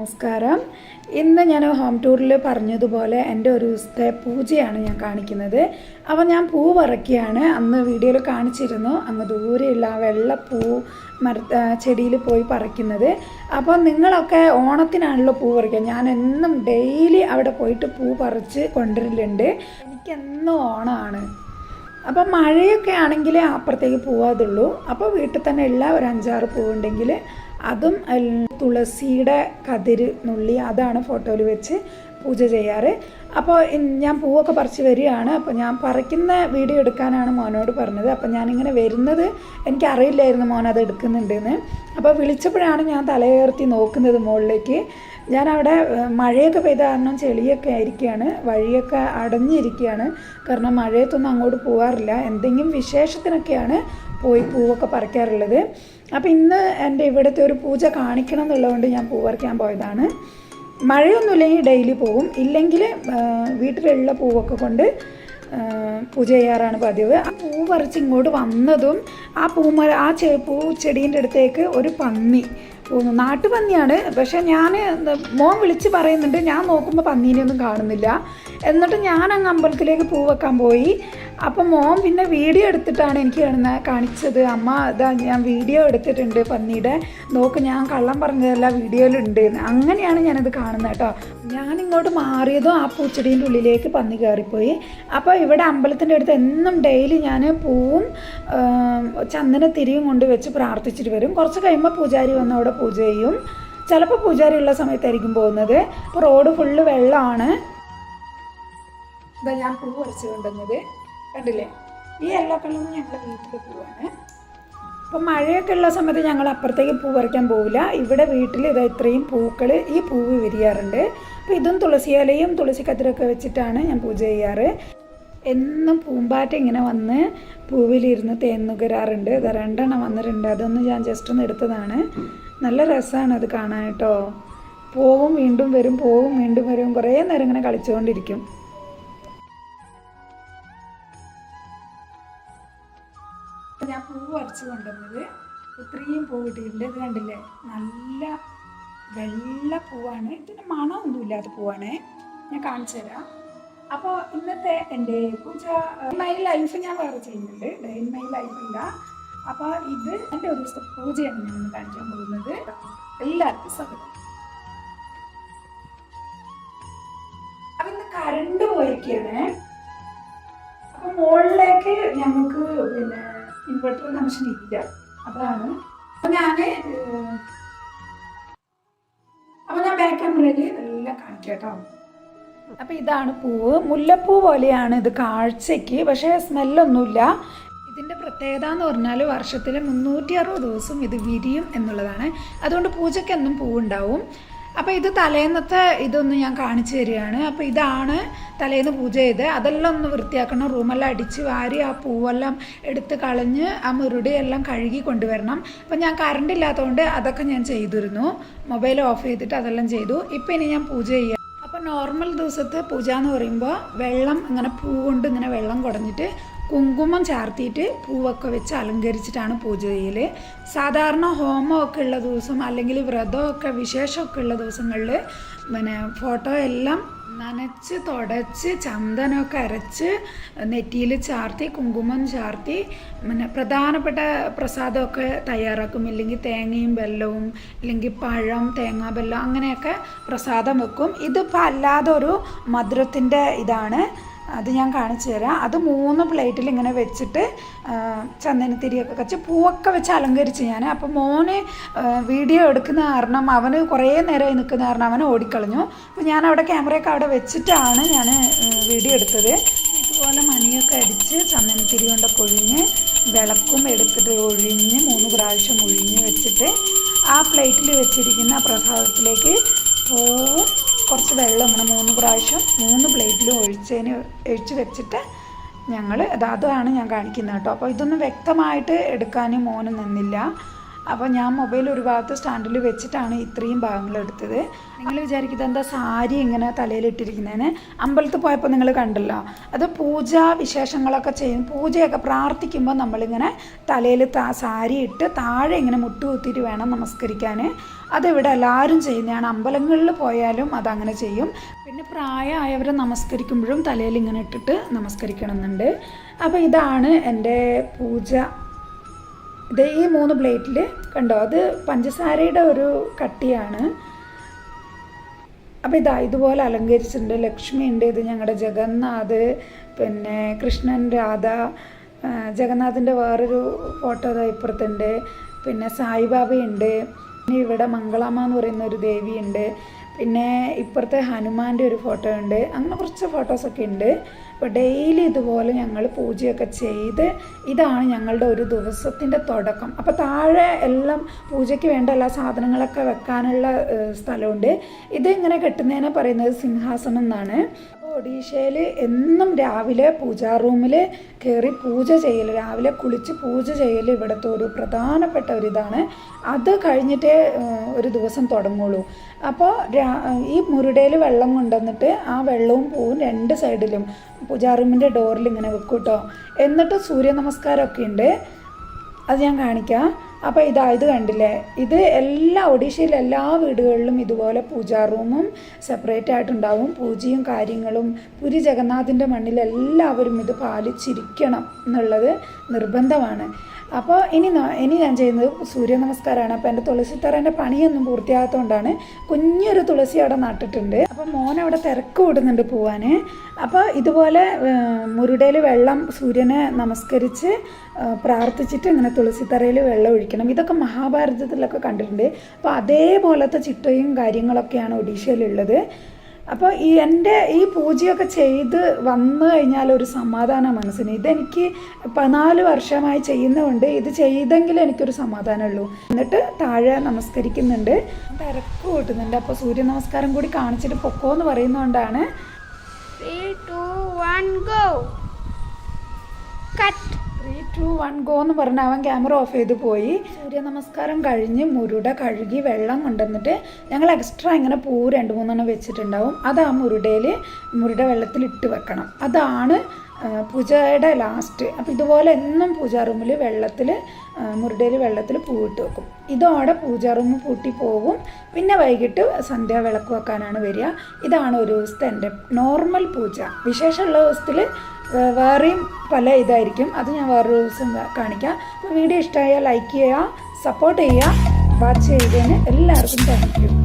നമസ്കാരം. ഇന്ന് ഞാൻ ഹോം ടൂറിൽ പറഞ്ഞതുപോലെ എന്റെ ഒരു ദിവസത്തെ പൂജയാണ് ഞാൻ കാണിക്കുന്നത്. അപ്പോൾ ഞാൻ പൂ പറക്കുകയാണ് അന്ന് വീഡിയോയിൽ കാണിച്ചിരുന്നു. അങ്ങ് ദൂരെയുള്ള ആ വെള്ള പൂ മര ചെടിയിൽ പോയി പറിക്കുന്നത്. അപ്പോൾ നിങ്ങളൊക്കെ ഓണത്തിനാണല്ലോ പൂ പറിക്കുക ഞാൻ എന്നും ഡെയിലി അവിടെ പോയിട്ട് പൂ പറിച്ച് കൊണ്ടുവരലുണ്ട്. എനിക്കെന്നും ഓണമാണ്. അപ്പം മഴയൊക്കെ ആണെങ്കിൽ അപ്പുറത്തേക്ക് പോവാതുള്ളൂ. അപ്പോൾ വീട്ടിൽ തന്നെ ഉള്ള ഒരു അഞ്ചാറ് പൂവുണ്ടെങ്കിൽ അതും തുളസിയുടെ കതിര് നുള്ളി അതാണ് ഫോട്ടോയിൽ വെച്ച് പൂജ ചെയ്യാറ്. അപ്പോൾ ഞാൻ പൂവൊക്കെ പറിച്ച് വരികയാണ്. അപ്പോൾ ഞാൻ പറിക്കുന്ന വീഡിയോ എടുക്കാനാണ് മോനോട് പറഞ്ഞത്. അപ്പോൾ ഞാനിങ്ങനെ വരുന്നത് എനിക്കറിയില്ലായിരുന്നു മോൻ അത് എടുക്കുന്നുണ്ടെന്ന്. അപ്പോൾ വിളിച്ചപ്പോഴാണ് ഞാൻ തലയുയർത്തി നോക്കുന്നത് മുകളിലേക്ക് ഞാൻ അവിടെ മഴയൊക്കെ പെയ്ത കാരണം ചെളിയൊക്കെ ആയിരിക്കുകയാണ് വഴിയൊക്കെ അടഞ്ഞിരിക്കുകയാണ് കാരണം മഴയത്തൊന്നും അങ്ങോട്ട് പോകാറില്ല എന്തെങ്കിലും വിശേഷത്തിനൊക്കെയാണ് പോയി പൂവൊക്കെ പറിക്കാറുള്ളത്. അപ്പോൾ ഇന്ന് എന്റെ ഇവിടുത്തെ ഒരു പൂജ കാണിക്കണം എന്നുള്ളതുകൊണ്ട് ഞാൻ പൂ പറിക്കാൻ പോയതാണ്. മഴയൊന്നുമില്ലെങ്കിൽ ഡെയിലി പോകും ഇല്ലെങ്കിൽ വീട്ടിലുള്ള പൂവൊക്കെ കൊണ്ട് പൂജ ചെയ്യാറാണ് പതിവ്. ആ പൂ പറിച്ച് ഇങ്ങോട്ട് വന്നതും ആ പൂമര ആ ചെ പൂ ചെടീന്റെ അടുത്തേക്ക് ഒരു പന്നി നാട്ടുപന്നിയാണ്. പക്ഷെ ഞാൻ മോൻ വിളിച്ച് പറയുന്നുണ്ട് ഞാൻ നോക്കുമ്പോൾ പന്നീനെ ഒന്നും കാണുന്നില്ല. എന്നിട്ട് ഞാൻ അങ്ങ് അമ്പലത്തിലേക്ക് പൂ വെക്കാൻ പോയി. അപ്പം മോൻ പിന്നെ വീഡിയോ എടുത്തിട്ടാണ് എനിക്ക് കാണുന്ന കാണിച്ചത്. അമ്മ ഇതാ ഞാൻ വീഡിയോ എടുത്തിട്ടുണ്ട് പന്നിയുടെ. നോക്ക് ഞാൻ കള്ളം പറഞ്ഞതല്ല വീഡിയോയിലുണ്ട്. അങ്ങനെയാണ് ഞാനത് കാണുന്നത് കേട്ടോ. ഞാൻ ഇങ്ങോട്ട് മാറിയതും ആ പൂച്ചെടീന്റെ ഉള്ളിലേക്ക് പന്നി കയറിപ്പോയി. അപ്പോൾ ഇവിടെ അമ്പലത്തിന്റെ അടുത്ത് എന്നും ഡെയിലി ഞാൻ പൂവും ചന്ദനത്തിരിയും കൊണ്ട് വെച്ച് പ്രാർത്ഥിച്ചിട്ട് വരും. കുറച്ച് കഴിയുമ്പോൾ പൂജാരി വന്ന് അവിടെ പൂജ ചെയ്യും. ചിലപ്പോൾ പൂജാരി ഉള്ള സമയത്തായിരിക്കും പോകുന്നത്. അപ്പോൾ റോഡ് ഫുള്ള് വെള്ളമാണ്. ഇതാ ഞാൻ പൂ പറിച്ചു കൊണ്ടുവന്നത്. കണ്ടില്ലേ? ഈ യെല്ലോ കളർ ഞങ്ങളുടെ വീട്ടിൽ പൂവാണ് അപ്പം മഴയൊക്കെ ഉള്ള സമയത്ത് ഞങ്ങൾ അപ്പുറത്തേക്ക് പൂ പറിക്കാൻ പോവില്ല. ഇവിടെ വീട്ടിൽ ഇതാ ഇത്രയും പൂക്കൾ ഈ പൂവ് വിരിയാറുണ്ട്. അപ്പോൾ ഇതും തുളസി ഇലയും തുളസി കതിരൊക്കെ വെച്ചിട്ടാണ് ഞാൻ പൂജ ചെയ്യാറ്. എന്നും പൂമ്പാറ്റ ഇങ്ങനെ വന്ന് പൂവിലിരുന്ന് തേന്നുകരാറുണ്ട്. ഇത് രണ്ടെണ്ണം വന്നിട്ടുണ്ട്. അതൊന്ന് ഞാൻ ജസ്റ്റ് ഒന്ന് എടുത്തതാണ്. നല്ല രസമാണ് അത് കാണാൻ കേട്ടോ. പോവും വീണ്ടും വരും പോവും വീണ്ടും വരും. കുറേ നേരം ഇങ്ങനെ കളിച്ചുകൊണ്ടിരിക്കും. പൂ അരച്ച് കൊണ്ടുവന്നത്. ഇത്രയും പൂ കിട്ടിയിട്ടുണ്ട്. ഇത് കണ്ടില്ലേ? നല്ല വെള്ള പൂവാണ്. ഇതിന് മണമൊന്നുമില്ലാത്ത പൂവാണ്. ഞാൻ കാണിച്ചു തരാം. അപ്പോൾ ഇന്നത്തെ എന്റെ പൂജ മൈ ലൈഫ് ഞാൻ വേറെ ചെയ്യുന്നുണ്ട്. ഡേ മൈ ലൈഫ് ഇല്ല അപ്പോൾ ഇത് എന്റെ ഒരു ദിവസത്തെ പൂജയാണ് ഞാൻ കാണിക്കാൻ പോകുന്നത്. എല്ലാവർക്കും സ്വാഗതം. അപ്പം ഇന്ന് കറണ്ട് പോയിരിക്കുകയാണ്. അപ്പം മുകളിലേക്ക് ഞങ്ങൾക്ക് പിന്നെ ഇൻവെർട്ടർ കണക്ഷൻ ഇല്ല. അതാണ്. അപ്പൊ ഏഹ്, അപ്പൊ ഞാൻ ബാക്ക് ക്യാമറയിൽ എല്ലാം കാണിക്കാം കേട്ടോ അപ്പൊ ഇതാണ് പൂവ്. മുല്ലപ്പൂ പോലെയാണ് ഇത് കാഴ്ചയ്ക്ക് പക്ഷേ സ്മെല്ലൊന്നുമില്ല ഇതിന്റെ പ്രത്യേകത എന്ന് പറഞ്ഞാൽ വർഷത്തിൽ മുന്നൂറ്റി അറുപത് ദിവസം ഇത് വിരിയും എന്നുള്ളതാണ്. അതുകൊണ്ട് പൂജയ്ക്ക് എന്നും പൂവുണ്ടാവും. അപ്പോൾ ഇത് തലേന്നത്തെ ഇതൊന്ന് ഞാൻ കാണിച്ചു തരികയാണ്. അപ്പോൾ ഇതാണ് തലേന്ന് പൂജ ചെയ്ത് അതെല്ലാം ഒന്ന് വൃത്തിയാക്കണം. റൂമെല്ലാം അടിച്ച് വാരി ആ പൂവെല്ലാം എടുത്ത് കളഞ്ഞ് ആ മുരുടിയെല്ലാം കഴുകി കൊണ്ടുവരണം. അപ്പം ഞാൻ കറണ്ട് ഇല്ലാത്തതുകൊണ്ട് അതൊക്കെ ഞാൻ ചെയ്തിരുന്നു. മൊബൈൽ ഓഫ് ചെയ്തിട്ട് അതെല്ലാം ചെയ്തു. ഇപ്പം ഇനി ഞാൻ പൂജ ചെയ്യാം. അപ്പോൾ നോർമൽ ദിവസത്തെ പൂജ എന്ന് പറയുമ്പോൾ വെള്ളം ഇങ്ങനെ പൂ കൊണ്ട് ഇങ്ങനെ വെള്ളം കുടഞ്ഞിട്ട് കുങ്കുമം ചാർത്തിയിട്ട് പൂവൊക്കെ വെച്ച് അലങ്കരിച്ചിട്ടാണ് പൂജ ചെയ്യൽ സാധാരണ ഹോമമൊക്കെ ഉള്ള ദിവസം അല്ലെങ്കിൽ വ്രതമൊക്കെ വിശേഷമൊക്കെ ഉള്ള ദിവസങ്ങളിൽ പിന്നെ ഫോട്ടോ എല്ലാം നനച്ച് തുടച്ച് ചന്ദനമൊക്കെ അരച്ച് നെറ്റിയിൽ ചാർത്തി കുങ്കുമം ചാർത്തി പിന്നെ പ്രധാനപ്പെട്ട പ്രസാദമൊക്കെ തയ്യാറാക്കും. ഇല്ലെങ്കിൽ തേങ്ങയും വെല്ലവും ഇല്ലെങ്കിൽ പഴം തേങ്ങാ അങ്ങനെയൊക്കെ പ്രസാദം വെക്കും. ഇതിപ്പോൾ അല്ലാതെ ഒരു മധുരത്തിന്റെ ഇതാണ്. അത് ഞാൻ കാണിച്ചു തരാം. അത് മൂന്ന് പ്ലേറ്റിൽ ഇങ്ങനെ വെച്ചിട്ട് ചന്ദനത്തിരിയൊക്കെ വെച്ച് പൂവൊക്കെ വെച്ച് അലങ്കരിച്ച് ഞാൻ അപ്പോൾ മോന് വീഡിയോ എടുക്കുന്ന കാരണം അവന് കുറേ നേരമായി നിൽക്കുന്ന കാരണം അവൻ ഓടിക്കളഞ്ഞു. അപ്പോൾ ഞാൻ അവിടെ ക്യാമറയൊക്കെ അവിടെ വെച്ചിട്ടാണ് ഞാൻ വീഡിയോ എടുത്തത്. ഇതുപോലെ മണിയൊക്കെ അടിച്ച് ചന്ദനത്തിരി കൊണ്ടൊക്കെ ഒഴിഞ്ഞ് വിളക്കും എടുത്തിട്ട് ഒഴിഞ്ഞ് മൂന്ന് പ്രാവശ്യം ഒഴിഞ്ഞ് വെച്ചിട്ട് ആ പ്ലേറ്റിൽ വെച്ചിരിക്കുന്ന പ്രസാദത്തിലേക്ക് പൂവും കുറച്ച് വെള്ളം ഇങ്ങനെ മൂന്ന് പ്രാവശ്യം മൂന്ന് പ്ലേറ്റിൽ ഒഴിച്ചതിന് ഒഴിച്ച് വെച്ചിട്ട് ഞങ്ങൾ അത് അതാണ് ഞാൻ കാണിക്കുന്നത് കേട്ടോ. അപ്പോൾ ഇതൊന്നും വ്യക്തമായിട്ട് എടുക്കാൻ മോന് നിന്നില്ല. അപ്പോൾ ഞാൻ മൊബൈൽ ഒരു ഭാഗത്ത് സ്റ്റാൻഡിൽ വെച്ചിട്ടാണ് ഇത്രയും ഭാഗങ്ങൾ എടുത്തത്. നിങ്ങൾ വിചാരിക്കുന്നത് എന്താ സാരി ഇങ്ങനെ തലയിലിട്ടിരിക്കുന്നതിന് അമ്പലത്തിൽ പോയപ്പോൾ നിങ്ങൾ കണ്ടല്ലോ. അത് പൂജാ വിശേഷങ്ങളൊക്കെ ചെയ്യും. പൂജയൊക്കെ പ്രാർത്ഥിക്കുമ്പോൾ നമ്മളിങ്ങനെ തലയിൽ താ സാരി ഇട്ട് താഴെ ഇങ്ങനെ മുട്ടുകുത്തിയിട്ട് വേണം നമസ്കരിക്കാൻ അതിവിടെ എല്ലാവരും ചെയ്യുന്നതാണ്. അമ്പലങ്ങളിൽ പോയാലും അതങ്ങനെ ചെയ്യും. പിന്നെ പ്രായമായവരെ നമസ്കരിക്കുമ്പോഴും തലയിൽ ഇങ്ങനെ ഇട്ടിട്ട് നമസ്കരിക്കണം എന്നുണ്ട് അപ്പോൾ ഇതാണ് എന്റെ പൂജ ഇത് ഈ മൂന്ന് പ്ലേറ്റിൽ കണ്ടോ അത് പഞ്ചസാരയുടെ ഒരു കട്ടിയാണ്. അപ്പോൾ ഇതാ ഇതുപോലെ അലങ്കരിച്ചിട്ടുണ്ട്. ലക്ഷ്മി ഉണ്ട് ഇത് ഞങ്ങളുടെ ജഗന്നാഥ് പിന്നെ കൃഷ്ണൻ രാധ ജഗന്നാഥിന്റെ വേറൊരു ഫോട്ടോ ഇതാ ഇപ്പുറത്തുണ്ട്. പിന്നെ സായിബാബയുണ്ട്. പിന്നെ ഇവിടെ മംഗളാമ്മ എന്ന് പറയുന്ന ഒരു ദേവിയുണ്ട്. പിന്നെ ഇപ്പുറത്തെ ഹനുമാന്റെ ഒരു ഫോട്ടോ ഉണ്ട്. അങ്ങനെ കുറച്ച് ഫോട്ടോസൊക്കെ ഉണ്ട്. അപ്പോൾ ഡെയിലി ഇതുപോലെ ഞങ്ങൾ പൂജയൊക്കെ ചെയ്ത് ഇതാണ് ഞങ്ങളുടെ ഒരു ദിവസത്തിന്റെ തുടക്കം. അപ്പോൾ താഴെ എല്ലാം പൂജയ്ക്ക് വേണ്ട എല്ലാ സാധനങ്ങളൊക്കെ വെക്കാനുള്ള സ്ഥലമുണ്ട്. ഇത് ഇങ്ങനെ കെട്ടുന്നതിനെ പറയുന്നത് സിംഹാസനം എന്നാണ്. ഒഡീഷയിൽ എന്നും രാവിലെ പൂജാ റൂമിൽ കയറി പൂജ ചെയ്യൽ രാവിലെ കുളിച്ച് പൂജ ചെയ്യൽ ഇവിടുത്തെ ഒരു പ്രധാനപ്പെട്ട ഒരു ഇതാണ്. അത് കഴിഞ്ഞിട്ടേ ഒരു ദിവസം തുടങ്ങുള്ളൂ. അപ്പോൾ ഈ മുരുടയിൽ വെള്ളം കൊണ്ടുവന്നിട്ട് ആ വെള്ളവും പൂവും രണ്ട് സൈഡിലും പൂജാ റൂമിന്റെ ഡോറിൽ ഇങ്ങനെ വെക്കും കേട്ടോ എന്നിട്ട് സൂര്യ നമസ്കാരമൊക്കെ ഉണ്ട്. അത് ഞാൻ കാണിക്കാം. അപ്പോൾ ഇതാ ഇത് കണ്ടില്ലേ? ഇത് എല്ലാ ഒഡീഷയിലെ എല്ലാ വീടുകളിലും ഇതുപോലെ പൂജാ റൂമും സെപ്പറേറ്റ് ആയിട്ടുണ്ടാവും. പൂജയും കാര്യങ്ങളും പുരി ജഗന്നാഥിന്റെ മണ്ണിൽ എല്ലാവരും ഇത് പാലിച്ചിരിക്കണം എന്നുള്ളത് നിർബന്ധമാണ്. അപ്പോൾ ഇനി ഇനി ഞാൻ ചെയ്യുന്നത് സൂര്യ നമസ്കാരമാണ് അപ്പോൾ എന്റെ തുളസിത്തറേന്റെ പണിയൊന്നും പൂർത്തിയാകാത്തതുകൊണ്ടാണ് കുഞ്ഞൊരു തുളസി അവിടെ നട്ടിട്ടുണ്ട്. അപ്പോൾ മോൻ അവിടെ തിരക്ക് കൂടുന്നുണ്ട് പോവാൻ അപ്പോൾ ഇതുപോലെ മുരുടയിൽ വെള്ളം സൂര്യനെ നമസ്കരിച്ച് പ്രാർത്ഥിച്ചിട്ട് ഇങ്ങനെ തുളസിത്തറയിൽ വെള്ളം ഒഴിക്കണം. ഇതൊക്കെ മഹാഭാരതത്തിലൊക്കെ കണ്ടിട്ടുണ്ട്. അപ്പോൾ അതേപോലത്തെ ചിട്ടയും കാര്യങ്ങളൊക്കെയാണ് ഒഡീഷയിലുള്ളത്. അപ്പോൾ ഈ എന്റെ ഈ പൂജയൊക്കെ ചെയ്ത് വന്നു കഴിഞ്ഞാൽ ഒരു സമാധാനം മനസ്സിന്. ഇതെനിക്ക് പതിനാല് വർഷമായി ചെയ്യുന്നതുകൊണ്ട് ഇത് ചെയ്തെങ്കിൽ എനിക്കൊരു സമാധാനമുള്ളൂ. എന്നിട്ട് താഴെ നമസ്കരിക്കുന്നുണ്ട്. തിരക്ക് കൂട്ടുന്നുണ്ട്. അപ്പോൾ സൂര്യ നമസ്കാരം കൂടി കാണിച്ചിട്ട് പൊക്കോ എന്ന് പറയുന്നതുകൊണ്ടാണ് three two one go Cut. Two one go എന്ന് പറഞ്ഞ് അവൻ ക്യാമറ ഓഫ് ചെയ്ത് പോയി. സൂര്യ നമസ്കാരം കഴിഞ്ഞ് മുരുട കഴുകി വെള്ളം കൊണ്ടുവന്നിട്ട് ഞങ്ങൾ എക്സ്ട്രാ ഇങ്ങനെ പൂ രണ്ട് മൂന്നെണ്ണം വെച്ചിട്ടുണ്ടാവും. അത് ആ മുരുടയിൽ മുരുട വെള്ളത്തിൽ ഇട്ട് വെക്കണം. അതാണ് പൂജയുടെ ലാസ്റ്റ് അപ്പോൾ ഇതുപോലെ എന്നും പൂജാ റൂമിൽ വെള്ളത്തിൽ മുരുടയിൽ വെള്ളത്തിൽ പൂവിട്ട് വെക്കും. ഇതോടെ പൂജാ റൂം പൂട്ടി പോകും പിന്നെ വൈകിട്ട് സന്ധ്യ വിളക്ക് വെക്കാനാണ് വരിക. ഇതാണ് ഒരു ദിവസത്തെ എന്റെ നോർമൽ പൂജ. വിശേഷമുള്ള ദിവസത്തിൽ വേറെയും പല ഇതായിരിക്കും. അത് ഞാൻ വേറൊരു ദിവസം കാണിക്കാം. അപ്പോൾ വീഡിയോ ഇഷ്ടമായാൽ ലൈക്ക് ചെയ്യുക സപ്പോർട്ട് ചെയ്യുക. വാച്ച് ചെയ്തതിന് എല്ലാവർക്കും താങ്ക് യു